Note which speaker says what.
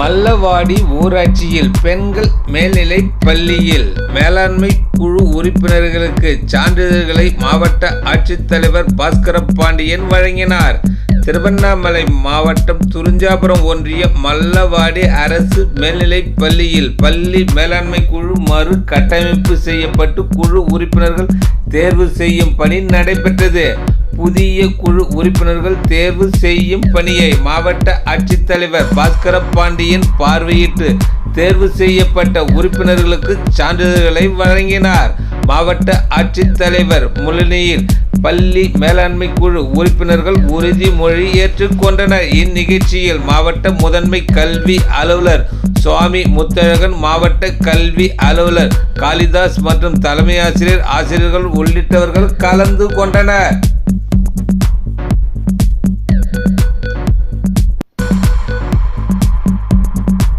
Speaker 1: மல்லவாடி ஊராட்சியில் பெண்கள் மேல்நிலை பள்ளியில் மேலாண்மை குழு உறுப்பினர்களுக்கு சான்றிதழ்களை மாவட்ட ஆட்சித்தலைவர் பாஸ்கர பாண்டியன் வழங்கினார். திருவண்ணாமலை மாவட்டம் துறிஞ்சாபுரம் ஒன்றிய மல்லவாடி அரசு மேல்நிலைப் பள்ளியில் பள்ளி மேலாண்மை குழு மறு கட்டமைப்பு செய்யப்பட்டு குழு உறுப்பினர்கள் தேர்வு செய்யும் பணி நடைபெற்றது. புதிய குழு உறுப்பினர்கள் தேர்வு செய்யும் பணியை மாவட்ட ஆட்சித்தலைவர் பாஸ்கர பாண்டியன் பார்வையிட்டு தேர்வு செய்யப்பட்ட உறுப்பினர்களுக்கு சான்றிதழ்களை வழங்கினார். மாவட்ட ஆட்சித்தலைவர் முழுநியில் பள்ளி மேலாண்மை குழு உறுப்பினர்கள் உறுதிமொழி ஏற்றுக்கொண்டனர். இந்நிகழ்ச்சியில் மாவட்ட முதன்மை கல்வி அலுவலர் சுவாமி முத்தழகன் மாவட்ட கல்வி அலுவலர் காளிதாஸ் மற்றும் தலைமை ஆசிரியர் ஆசிரியர்கள் உள்ளிட்டவர்கள் கலந்து கொண்டனர்.